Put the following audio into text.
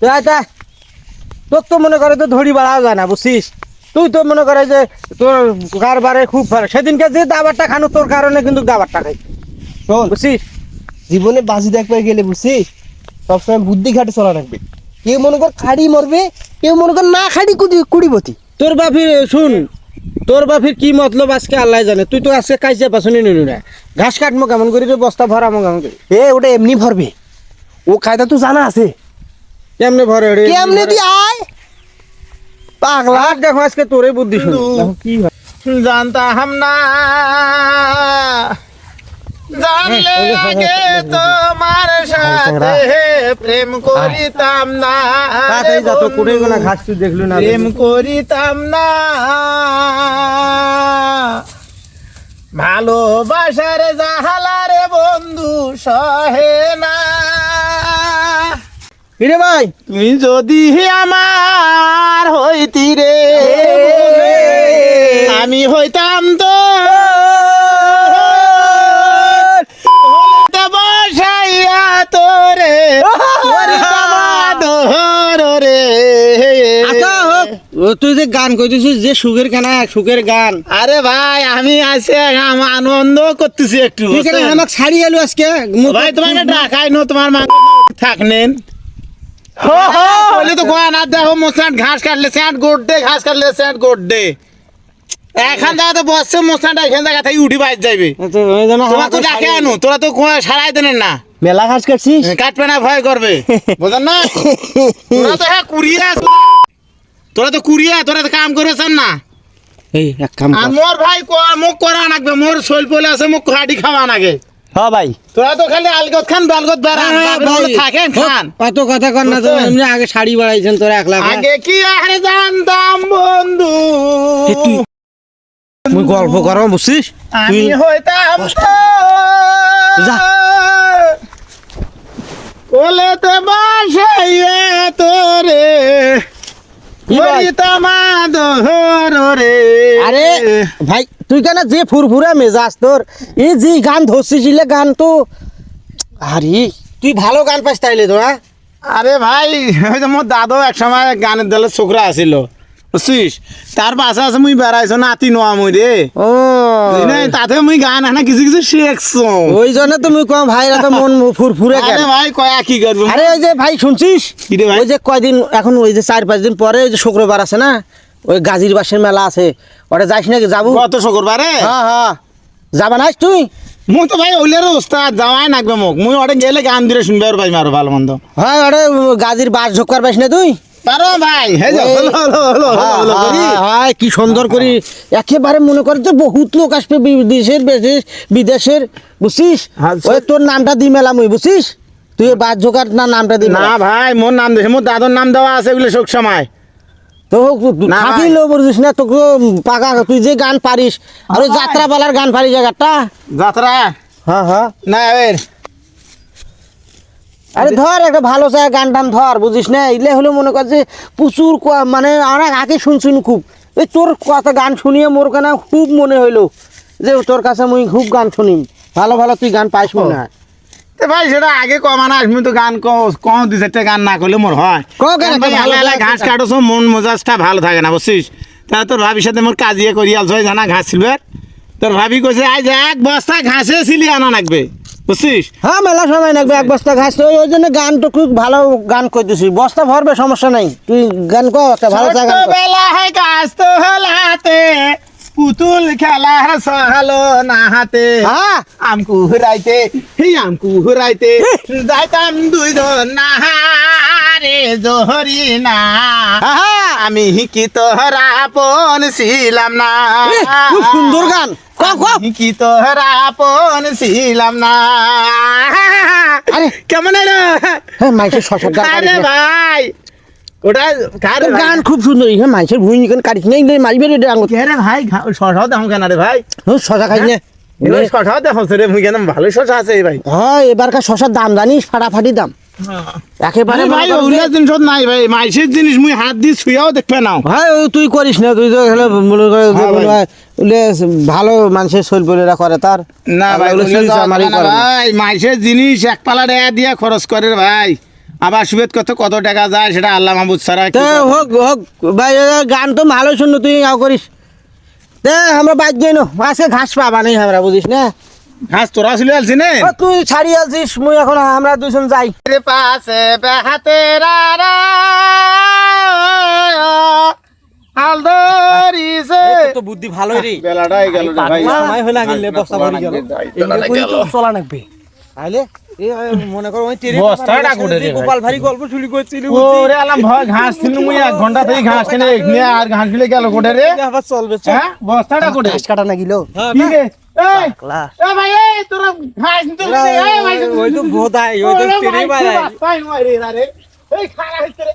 তা। তোর তো মনে করে তো ধরি বাড়াও যায় না বুঝছিস? তুই তো মনে করে যে তোর কারবারে খুব ভালো। সেদিনকে যে দাবারটা খানো তোর কারণে কিন্তু দাবারটা খাই। শোন। বুঝছিস? জীবনে বাজি দেখবে গেলে বুঝছিস? সবসময় বুদ্ধি ঘাটে চলা রাখবে কেউ মনে কর খাড়ি মরবে কেউ মনে কর না খাড়ি কুড়ি কুড়িবতি। তোর বাপির শুন তোর বাপির কি মতলব আজকে আল্লাহ জানে? তুই তো আজকে কাইছে পাছনি নিলু না। ঘাস কাটমো কেমন করি রে বস্তা ভরামো কেমন করি? এ ওটা এমনি ভরবে। ও কায়দা তো জানা আছে। কেমনে ভরে রে? কেমনে দি আয়? পাগলা। দেখো আজকে তোরে বুদ্ধি শুন। কি হয়। জানতাম না। জানলে আগে তোমার সাথে প্রেম করিতাম না তাড়াতাড়ি যা তো কুড়ে না ঘাস তুই দেখলু না প্রেম করিতাম না। ভালোবাসার জাহালারে বন্ধু সহে কিরে ভাই? তুই যদি আমার হইতি রে আমি হইতাম তো। বসাইয়া তোরে রে। আচ্ছা ও তুই যে গান কইতেছিস যে সুখের গানা সুখের গান। আরে ভাই আমি আছে আনন্দ করতেছি একটু আমাকে ছাড়ি এলো আজকে ভাই তোমার ডাকাই নো তোমার মা থাকনেন বলে তো গোয়া না দেখো ঘাস কাটলে স্যান্ড দে ঘাস কাটলে স্যান্ড দে এখান থেকে তো বসছে মোসানটা এখান থেকে থেকে উঠি বাইর যাইবে। তো তোরা তো ডাকে আনো তোরা তো সারাই দেন না। মেলা ঘাস কাটছিস? কাটবে না ভয় করবে। বুঝলেন না? তোরা তো হ্যাঁ কুড়িয়ে তোরা তো কুড়িয়ে তোরা তো কাম করেছেন না। এই এক কাম আর মোর ভাই মোক করা নাগবে মোর শৈল পলে আছে মোক হাডি খাওয়া নাগে হ্যাঁ ভাই। তোরা তো খালি আলগত খান বালগত বেড়ান বাপের থাকেন খান। অত কথা কর না তো এমনি আগে শাড়ি বাড়াইছেন তোরা এক লাখ আগে কি আরে জানতাম বন্ধু? তুই গল্প করো বুঝছিস? আমি তুই হইতাম যা। কোলেতে বসাইয়া তোরে রে। আরে ভাই তুই কেন যে ফুরফুরা মেজাজ তোর? এই যে গান ধরছিস গান তো আরে তুই ভালো গান পাস তাইলে তো হ্যাঁ? আরে ভাই ওই যে মোর দাদু এক সময় গানের দলের ছোকরা আছিল। বুঝছিস? তার পাশে আছে মুই বেড়াইছো নাতি নোয়া মুই রে ও। নাই? তাতে মুই গান এনে কিছু কিছু শিখছো ওই জন্য তুমি কম ভাই তো মন ফুরফুরে আরে ভাই কয়া কি করব আরে ওই যে ভাই শুনছিস? ওই যে কয়দিন এখন ওই যে চার পাঁচ দিন পরে ওই যে শুক্রবার আছে না? ওই গাজীর বাসের মেলা আছে। ওটা যাইস নাকি? যাব? কত শুক্রবারে? হ্যাঁ হ্যাঁ। যাবা নাইস তুই? মুই তো ভাই ওইলের ওস্তাদ যাওয়াই নাকবে মোক। মুই ওটা গেলে গান দিলে শুনবে আর ভাই মারো ভালো মন্দ। হ্যাঁ ওটা গাজীর বাস ঝোকার পাইস না তুই? পারো ভাই হয়ে হ্যাঁ, হ্যাঁ, কি সুন্দর করি। একেবারে মনে করে যে বহুত লোক আসবে বিদেশের বিদেশ বিদেশের বুঝছিস? আচ্ছা। ওই তোর নামটা দি মেলা মুই বুঝছিস? তুই বাস ঝোকার না নামটা দি না ভাই মোর নাম দেখে মোর দাদর নাম দেওয়া আছে এগুলো সব সময়। না, তোকে পাকা তুই যে গান পারিস আর যাত্রা পালার গান পারিস জায়গাটা? যাত্রা? হ্যাঁ হ্যাঁ। না এর। আরে ধর একটা ভালো চায় গান টান ধর বুঝিস না? এলে হলো মনে কর যে প্রচুর মানে অনেক আগে শুনছুন খুব। এই তোর কথা গান শুনিয়ে মোর কেন খুব মনে হইল যে তোর কাছে মুই খুব গান শুনি ভালো ভালো তুই গান পাইস মনে হয়। তো ভাই সেটা আগে কমানা আসমি তো গান কম দু চারটে গান না করলে মোর হয়। ঘাস। কাটোছো মন মেজাজটা ভালো থাকে না বুঝছিস? তা তোর ভাবির সাথে মোর কাজিয়ে করি আলছো জানা ঘাস ছিলবে। তোর ভাবি কইছে আজ এক বস্তা ঘাসে ছিলি আনা লাগবে বুঝছিস? হ্যাঁ মেলা সময় লাগবে এক বস্তা ঘাস। তো ওই জন্য গান তো খুব ভালো গান করতেছি বস্তা ভরবে সমস্যা নাই। তুই গান কর একটা ভালো কর। ছোটবেলা হয় গাছ তো হলাতে পুতুল খেলার সহালো না হাতে হ্যাঁ। আমকু হুরাইতে হি আমকু হুরাইতে। যাইতাম দুইজন নাহারে জহরি না। আমি কি তোহরা আপন ছিলাম না। খুব সুন্দর গান। ক তোহরা আপন ছিলাম না। আরে। কেমন এলো মাইকের শশার গান আরে ভাই। ওটা কার গান খুব সুন্দর হ্যাঁ মাইকের ভুঁই কেন কাটিস না এগুলো মারিবে রে আঙুল। কে রে ভাই শশাও দেখো কেন রে ভাই? শশা খাইস না। এবার শশাও দেখো রে মুই কেন? ভালো শশা আছে এই ভাই। হ্যাঁ এবারকার শশার দাম জানিস? ফাটাফাটি দাম। একেবারে ভাই ওগুলা জিনিস নাই ভাই মাইসের জিনিস মুই হাত দিয়ে ছুঁয়াও দেখবে ভাই তুই করিস না তুই তো হ্যাঁ। হয় ভালো মানুষের শৈল বলেরা করে তার। না ভাই। ভাই মাইসের জিনিস এক পালা দিয়ে খরচ করে রে ভাই। আবার সুবেদ কত কত টাকা যায় সেটা আল্লাহ মাহবুদ করে? হোক হোক ভাই গান তো ভালো শুনো তুই আও করিস। তে আমরা বাদ যাই নো আজকে ঘাস পাবা নেই আমরা বুঝিস না? ঘাস তোরা চলে আসছি নে? তুই ছাড়ি আলছিস মুই এখন আমরা দুজন যাই। রে পাশে বেহাতে রারা তো বুদ্ধি ভালোই রে। বেলাটাই গেল রে ভাই সময় হলে আগে বস্তা ভরি গেল। চলা নাকবে তাইলে এ মনে করো ওই তেরে বস্তাটা কোটে ভাই। গোপাল ভারী গল্প শুনি করছিলি ওরে আলাম ভয় ঘাস ছিল মুই এক ঘণ্টা থেকে ঘাস কিনে নিয়ে আর ঘাস গিলে গেল কোটে রে। আবার চলবে হ্যাঁ বস্তাটা কোটে ঘাস কাটা না গিলো কি রে? এই এ ভাই এই তোরা ঘাস নিতে এই ভাই ওই তো ভোদাই ওই তো তেরে বাড়াই পাই নয় রে রে। এই খারা হইছে রে।